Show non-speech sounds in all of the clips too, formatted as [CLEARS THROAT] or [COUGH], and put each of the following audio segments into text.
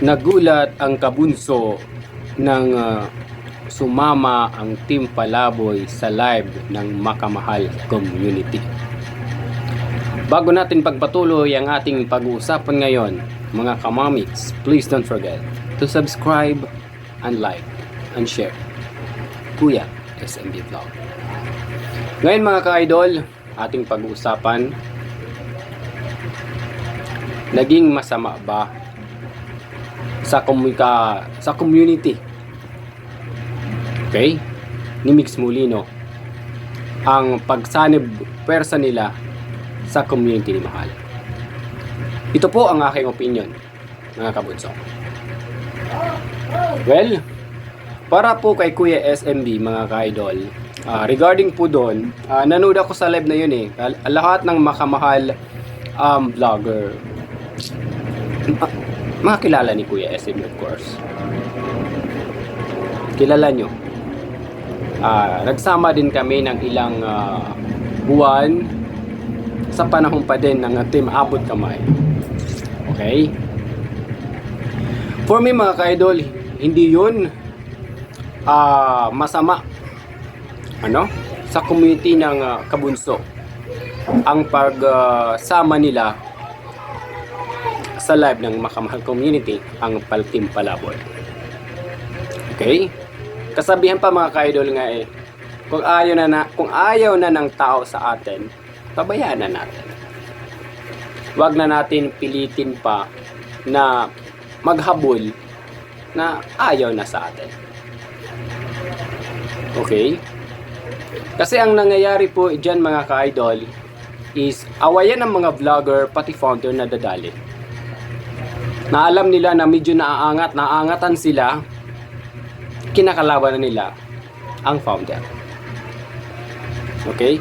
Nagulat ang kabunso ng ah, sumama ang Team Palaboy sa live ng Makamahal Community. Bago natin pagpatuloy ang ating pag-uusapan ngayon, mga kamamics, please don't forget to subscribe and like and share. Kuya SMB Vlog. Ngayon mga ka-idol, ating pag-uusapan, naging masama ba sa komika sa community. Okay? Ni Mix Molino ang pagsanib pwersa nila sa community ni Mahal. Ito po ang aking opinion mga kabunso. Well para po kay Kuya SMB mga ka-idol ah, regarding po doon ah, nanood ako sa live na yun eh. Lahat ng makamahal um, vlogger. Ma- mga kilala ni Kuya SM of course. Kilala nyo. Ah, nagsama din kami ng ilang ah, buwan sa panahon pa din ng team Abot Kamay. Okay? For me mga ka-idol, hindi yun ah, masama ano sa community ng ah, Kabunso ang pagsama nila sa live ng Makamahal Community ang Paltim Palaboy. Okay? Kasabihan pa mga ka-idol nga eh, kung ayaw na, na kung ayaw na ng tao sa atin, pabayaan na natin. Huwag na natin pilitin pa na maghabol na ayaw na sa atin. Okay? Kasi ang nangyayari po dyan mga ka-idol is awayan ng mga vlogger pati founder na dadali na alam nila na medyo naaangat, naaangatan sila, kinakalaban na nila ang founder. Okay?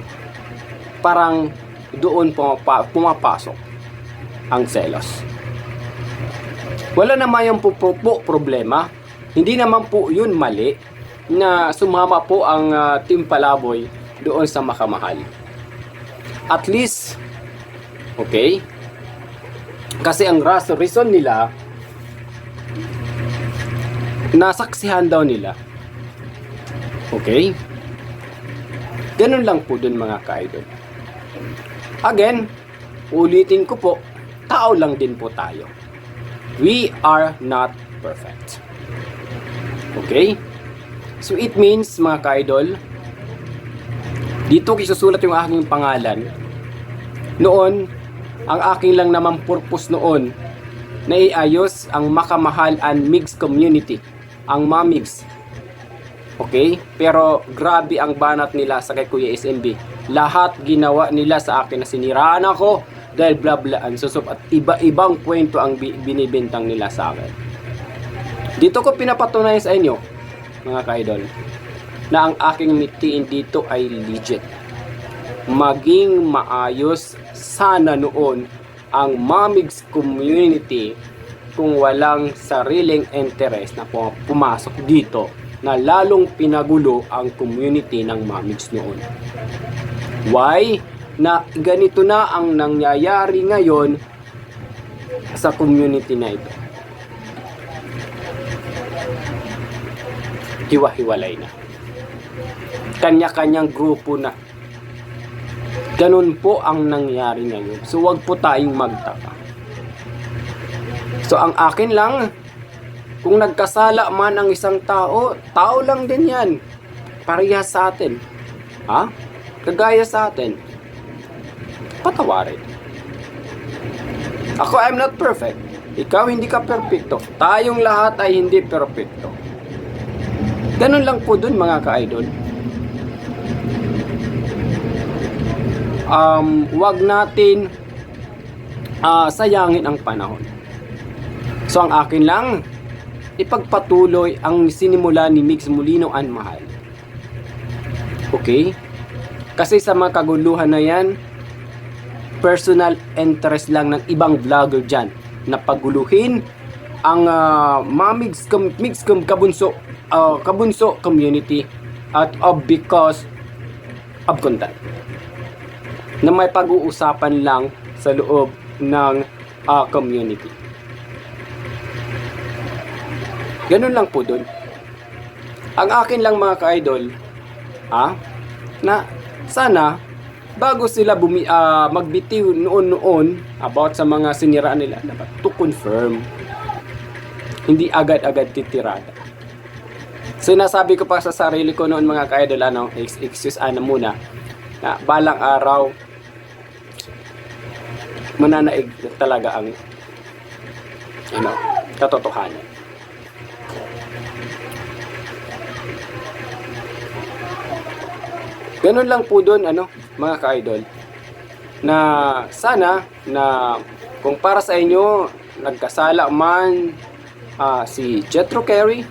Parang doon pumapa, pumapasok ang selos. Wala naman yung po, po, problema. Hindi naman po yun mali na sumama po ang ah, Team Palaboy doon sa makamahal. At least, okay, kasi ang reason nila, nasaksihan daw nila. Okay? Ganun lang po dun mga ka-idol. Again, ulitin ko po, tao lang din po tayo. We are not perfect. Okay? So it means mga ka-idol, dito isusulat yung aking pangalan. Noon, ang aking lang naman purpose noon na iayos ang makamahal and mixed community, ang mamigs. Okay? Pero grabe ang banat nila sa kay Kuya SMB. Lahat ginawa nila sa akin na siniraan ako dahil bla bla and susop at iba-ibang kwento ang bi- binibintang nila sa akin. Dito ko pinapatunayan sa inyo, mga ka-idol, na ang aking mitiin dito ay legit maging maayos sana noon ang Mamigs community kung walang sariling interest na pum- pumasok dito na lalong pinagulo ang community ng Mamigs noon. Why? Na ganito na ang nangyayari ngayon sa community na ito. Hiwa-hiwalay na. Kanya-kanyang grupo na Ganun po ang nangyari ngayon. So wag po tayong magtaka. So ang akin lang, kung nagkasala man ang isang tao, tao lang din yan. Pareha sa atin. Ha? Kagaya sa atin. Patawarin. Ako, I'm not perfect. Ikaw, hindi ka perfecto. Tayong lahat ay hindi perfecto. Ganun lang po dun mga ka-idol. Um, wag natin ah, sayangin ang panahon. So ang akin lang, ipagpatuloy ang sinimula ni Mix Molino and Mahal. Okay? Kasi sa mga kaguluhan na yan, personal interest lang ng ibang vlogger dyan na paguluhin ang uh, Mamigs com- Mix com- Kabunso ah, Kabunso community at of because of content na may pag-uusapan lang sa loob ng ah, community. Ganun lang po dun. Ang akin lang mga ka-idol, ah, na sana bago sila bumi, ah, magbitiw noon-noon about sa mga siniraan nila, dapat to confirm. Hindi agad-agad titirada. So nasabi ko pa sa sarili ko noon mga ka-idol, ano, ex- excuse ano muna, na balang araw, mananaig talaga ang ano, katotohanan. Ganun lang po doon, ano, mga ka-idol, na sana na kung para sa inyo, nagkasala man ah, si Jetro Carey,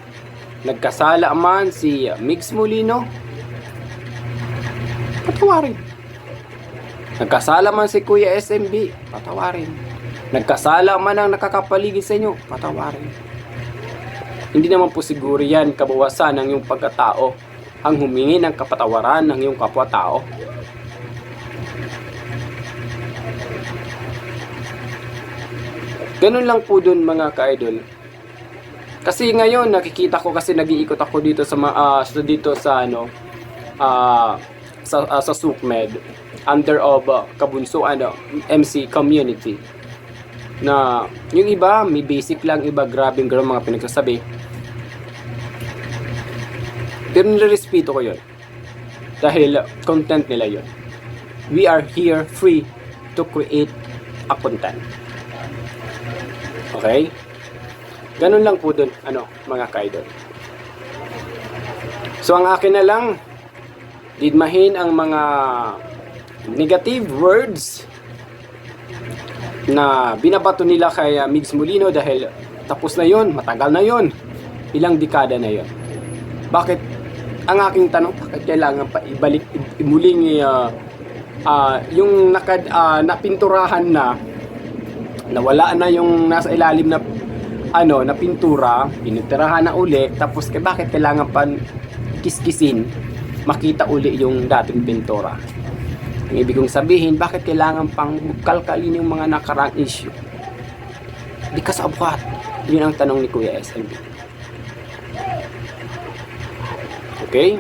nagkasala man si Mix Molino, patawarin. Nagkasala man si Kuya SMB, patawarin. Nagkasala man ang nakakapaligid sa inyo, patawarin. Hindi naman po siguro yan kabawasan ng iyong pagkatao ang humingi ng kapatawaran ng iyong kapwa-tao. Ganun lang po dun mga ka-idol. Kasi ngayon nakikita ko kasi nag-iikot ako dito sa sa dito sa ano ah, sa ah, sa SUKMED under of uh, Kabunso ano MC community. Na yung iba may basic lang iba grabe mga pinagsasabi. Pero nirespeto ko yun. Dahil content nila yun. We are here free to create a content. Okay? Ganun lang po dun ano mga kaidol. So ang akin na lang didmahin ang mga negative words na binabato nila kay uh, Migs Molino dahil tapos na yon, matagal na yon, ilang dekada na yon. Bakit ang aking tanong, bakit kailangan pa ibalik muling uh, uh, yung nakad uh, napinturahan na nawala na yung nasa ilalim na ano na pintura, pininturahan na uli, tapos bakit kailangan pa kiskisin makita uli yung dating pintura? Ang ibig kong sabihin, bakit kailangan pang kalkalin yung mga nakarang issue? Ka sa abuhat. Yun ang tanong ni Kuya SMB. Okay?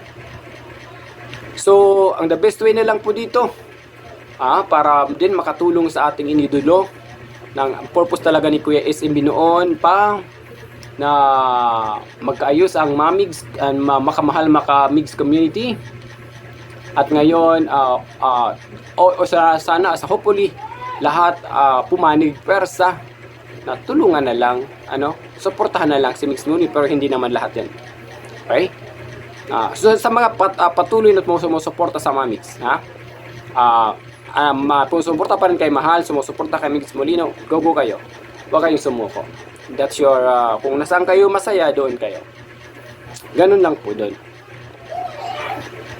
So, ang the best way na lang po dito, ah, para din makatulong sa ating inidulo, ng purpose talaga ni Kuya SMB noon pa, na magkaayos ang mamigs and ma- makamahal makamigs community at ngayon, uh, uh, o, o sa, sana, sa hopefully, lahat uh, pumanig persa na tulungan na lang, ano, suportahan na lang si Mix Mooney pero hindi naman lahat yan. Okay? Ah, so sa mga pat, ah, patuloy na sumusuporta sa Mamix, ha? Ah, um, uh, sumusuporta pa rin kay Mahal, sumusuporta kay Mix Molino, go go kayo. Huwag kayong sumuko. That's your, ah, kung nasaan kayo masaya, doon kayo. Ganun lang po doon.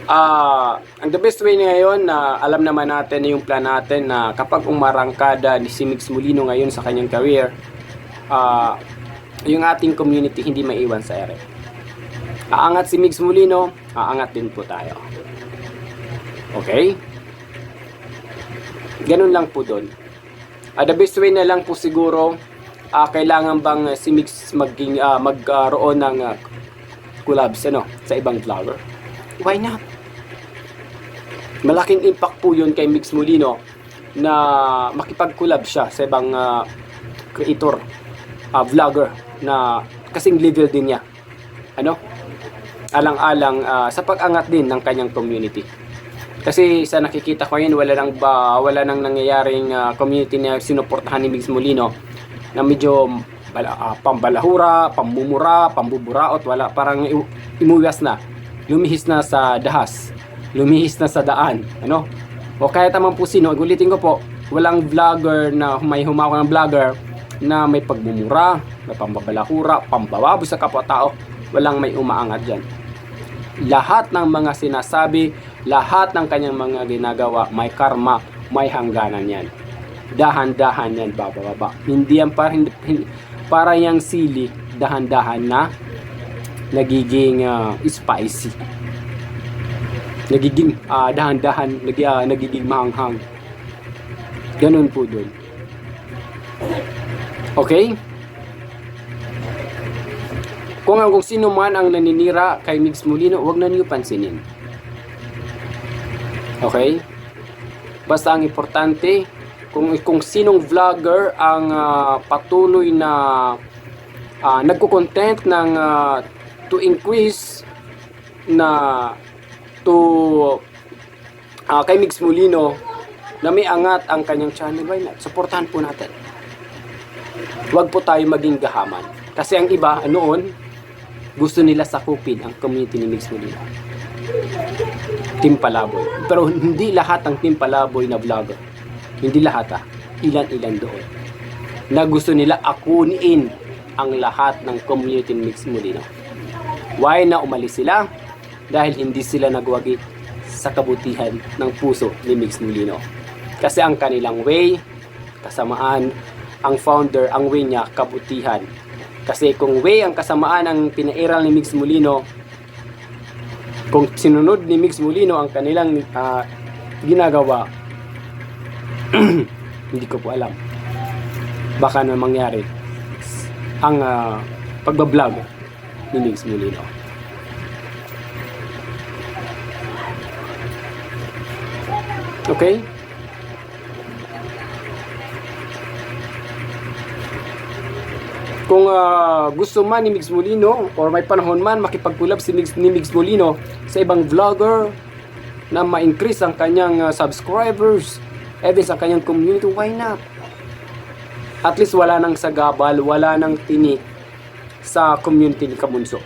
Ah, ang the best way ngayon na alam naman natin na yung plan natin na kapag umarangkada ni si Mix Molino ngayon sa kanyang career, ah, yung ating community hindi maiwan sa ere. Aangat si Mix Molino, aangat din po tayo. Okay? Ganun lang po doon. Ah, the best way na lang po siguro, ah, kailangan bang si Mix maging, ah, magkaroon ng ah, collabs ano, sa ibang vlogger? Why not? Malaking impact po yun kay Mix Molino na makipag-collab siya sa ibang ah, creator, ah, vlogger na kasing level din niya. Ano? Alang-alang ah, sa pag-angat din ng kanyang community. Kasi sa nakikita ko yun, wala nang ba, wala nang nangyayaring ah, community na sinuportahan ni Mix Molino na medyo bala, ah, pambalahura, pambumura, pambuburaot, wala parang i- imuwas na. Lumihis na sa dahas. Lumihis na sa daan, ano? O kaya tamang po sino, ulitin ko po, walang vlogger na may humawak ng vlogger na may pagmumura, may pambabalahura, pambababo sa kapwa-tao, walang may umaangat dyan. Lahat ng mga sinasabi, lahat ng kanyang mga ginagawa, may karma, may hangganan yan. Dahan-dahan yan, bababa. Hindi yan para, hindi, para yung sili, dahan-dahan na nagiging ah, spicy. Nagiging ah, dahan-dahan, nag, ah, nagiging maanghang. Ganun po dun. Okay? Kung ang kung sino man ang naninira kay Migs Molino, wag na niyo pansinin. Okay? Basta ang importante, kung kung sinong vlogger ang ah, patuloy na uh, nagko-content ng ah, to increase na to ah, kay Migs Molino na may angat ang kanyang channel, why not? Suportahan po natin. Huwag po tayo maging gahaman. Kasi ang iba, noon, gusto nila sakupin ang community ni Migs Molino. Team Palaboy. Pero hindi lahat ng Team Palaboy na vlogger. Hindi lahat ah. Ilan-ilan doon. Na gusto nila akunin ang lahat ng community ni Migs Molino. Why na umalis sila? Dahil hindi sila nagwagi sa kabutihan ng puso ni Migs Molino. Kasi ang kanilang way, kasamaan, ang founder, ang way niya, kabutihan. Kasi kung way ang kasamaan ang pinairal ni Migs Molino, kung sinunod ni Migs Molino ang kanilang ah, ginagawa, [CLEARS THROAT] hindi ko po alam. Baka na mangyari ang ah, pagbablog ni Migs Molino. Okay? Kung ah, gusto man ni Migs Molino or may panahon man makipag-collab si Migs, ni Migs Molino sa ibang vlogger na ma-increase ang kanyang ah, subscribers, even sa kanyang community, why not? At least wala nang sagabal, wala nang tinik sa community ni Kabunso.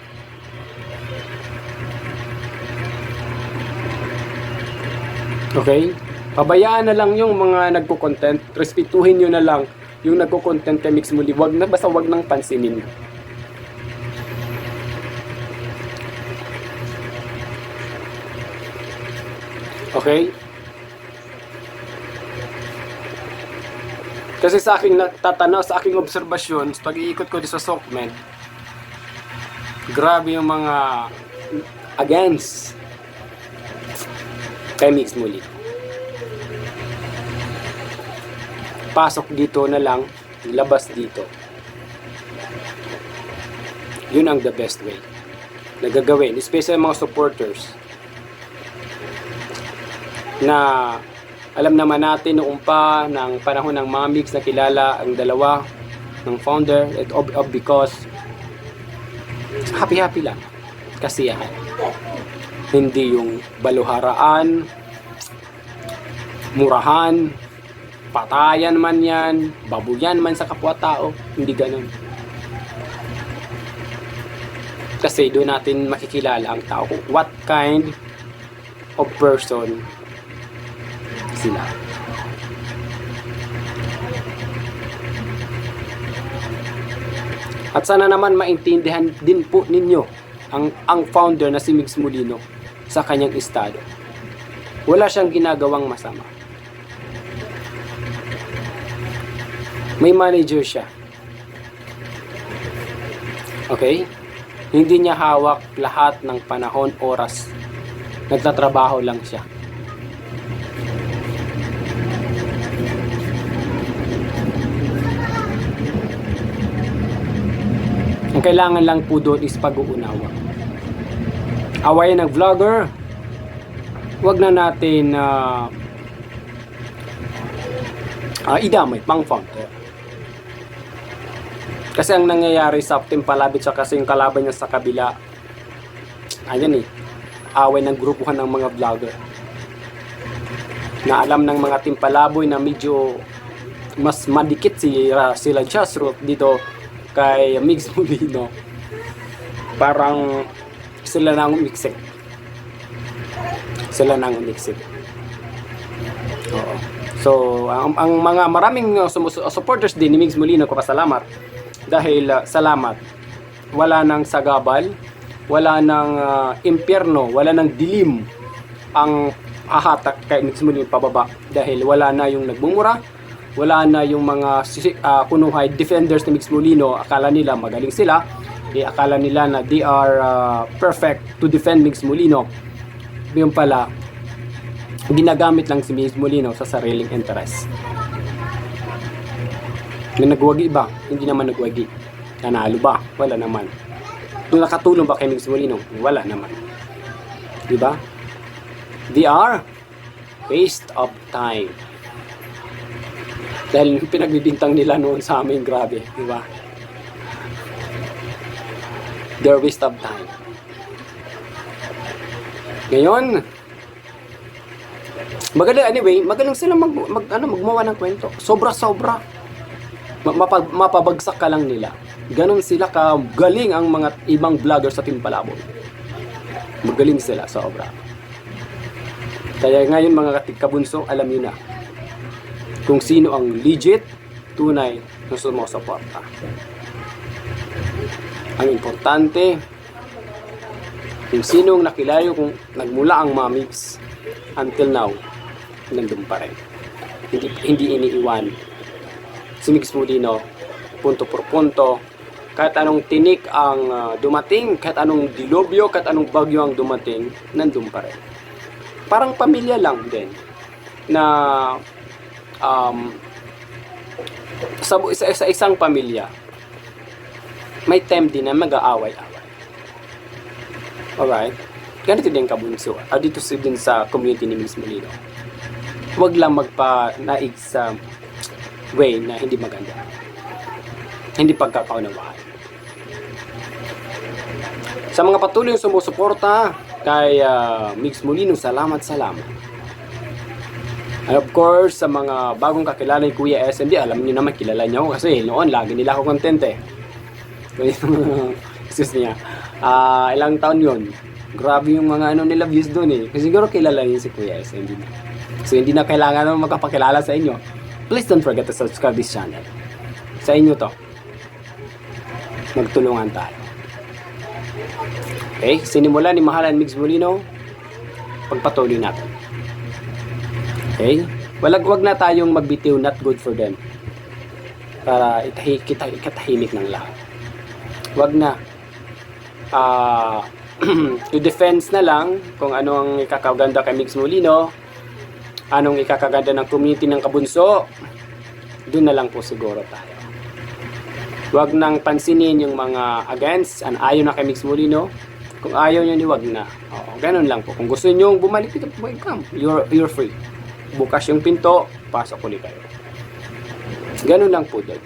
Okay? Pabayaan na lang yung mga nagko-content, respetuhin nyo na lang yung nagko-content kay Mix Muli. Wag na, basta wag nang pansinin. Okay? Kasi sa aking natatanaw, sa aking obserbasyon, sa pag-iikot ko dito sa Sokmen, grabe yung mga against kay Mix Muli. Pasok dito na lang, labas dito. Yun ang the best way na gagawin, especially mga supporters na alam naman natin noong pa ng panahon ng Mamix na kilala ang dalawa ng founder at of, of because happy happy lang kasiyahan hindi yung baluharaan murahan patayan man yan babuyan man sa kapwa-tao hindi ganun kasi doon natin makikilala ang tao kung what kind of person sila. At sana naman maintindihan din po ninyo ang, ang founder na si Migs Molino sa kanyang estado. Wala siyang ginagawang masama. May manager siya. Okay? Hindi niya hawak lahat ng panahon, oras. Nagtatrabaho lang siya. Ang kailangan lang po doon is pag-uunawa. Awayan ng vlogger. Huwag na natin uh, uh, idamay pang founder. Kasi ang nangyayari sa Team Palabit siya kasi yung kalaban niya sa kabila, ayan eh, away ng grupuhan ng mga vlogger. Na alam ng mga Team Palaboy na medyo mas madikit si uh, sila Jasrot dito kay Mix [LAUGHS] Molino parang sila nang umixit sila nang umixit Oo. so ang, ang mga maraming uh, sumus- supporters din ni Mix Molino ko pasalamat dahil uh, salamat. Wala nang sagabal wala nang uh, impyerno wala nang dilim ang hahatak kay Molino pababa. Dahil wala na yung nagmumura wala na yung mga uh, kunuhay defenders ni Mix Molino akala nila magaling sila. Eh, akala nila na they are uh, perfect to defend Mix Molino yung pala ginagamit lang si Mix Molino sa sariling interest na nagwagi ba? hindi naman nagwagi nanalo ba? wala naman nakatulong ba kay Migs Molino? Wala naman. Di ba? They are waste of time. Dahil pinagbibintang nila noon sa amin, grabe. Di ba? They're waste of time. Ngayon, maganda anyway, magaling sila mag, mag ano magmawa ng kwento. Sobra-sobra. Ma- mapa- mapabagsak ka lang nila. Ganon sila ka galing ang mga ibang vlogger sa Team Palabon. Magaling sila sobra. Kaya ngayon mga kabunso, alam niyo na kung sino ang legit, tunay na sumusuporta. Ang importante, kung sinong nakilayo kung nagmula ang Mamix until now, nandun pa rin. Hindi, hindi iniiwan. Si Mix Molino, punto por punto, kahit anong tinik ang ah, dumating, kahit anong dilobyo, kahit anong bagyo ang dumating, nandun pa rin. Parang pamilya lang din na um, sa, sa, sa isang pamilya, may time din na mag-aaway-away. Alright? Ganito din kabunso. Ah, dito din sa community ni Miss Molino. Huwag lang magpa-naig sa way na hindi maganda. Hindi pagkakaunawaan. Sa mga patuloy sumusuporta kay ah, Mix Molino, salamat, salamat. And of course, sa mga bagong kakilala ni Kuya SMD, alam niyo naman, kilala niyo ako kasi noon, lagi nila ako content eh. [LAUGHS] Kaya, excuse niya. Ah, ilang taon yun. Grabe yung mga ano nila views doon eh. Kasi siguro kilala niyo si Kuya SMD na. So, hindi na kailangan naman magkapakilala sa inyo. Please don't forget to subscribe this channel. Sa inyo to. Magtulungan tayo. Okay, sinimula ni Mahalan Mix Molino, pagpatuloy natin. Okay? Walag wag na tayong magbitiw not good for them. Para itahi, kita, ikatahimik ng lahat. Wag na. Ah, [CLEARS THROAT] i-defense na lang kung ano ang ikakaganda kay Mix Molino, anong ikakaganda ng community ng Kabunso, doon na lang po siguro tayo. Huwag nang pansinin yung mga against, an ayaw na kay Mix Molino. Kung ayaw nyo, wag na. Oo, ganun lang po. Kung gusto nyo bumalik dito, welcome. You're, you're free. Bukas yung pinto, pasok ulit kayo. Ganun lang po doon.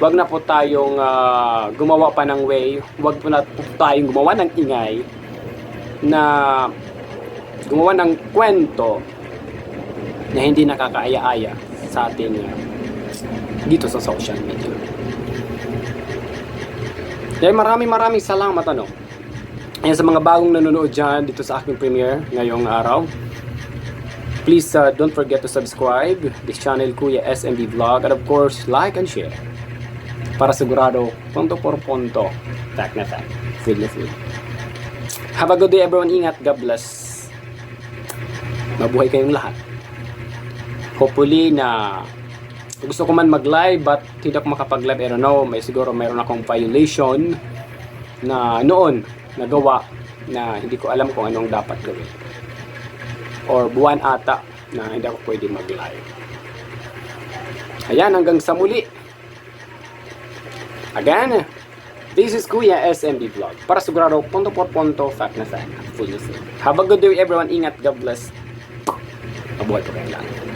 Huwag na po tayong ah, gumawa pa ng way. Huwag po na po tayong gumawa ng ingay na gumawa ng kwento na hindi nakakaaya-aya sa ating ah, dito sa social media. Dahil maraming maraming salamat ano. Ayan sa mga bagong nanonood dyan dito sa aking premiere ngayong araw. Please uh, don't forget to subscribe this channel Kuya SMB Vlog and of course like and share para sigurado punto por punto tak na tak feel na feel have a good day everyone ingat God bless mabuhay kayong lahat hopefully na gusto ko man mag-live but hindi ako makapag-live. I don't know may siguro mayroon akong violation na noon nagawa na hindi ko alam kung anong dapat gawin. Or buwan ata na hindi ako pwede mag-live. Ayan hanggang sa muli. Again this is Kuya SMB Vlog. Para sigurado punto por punto fact na fact. Full full have a good day everyone. Ingat. God bless. Mabuhay po kayo lang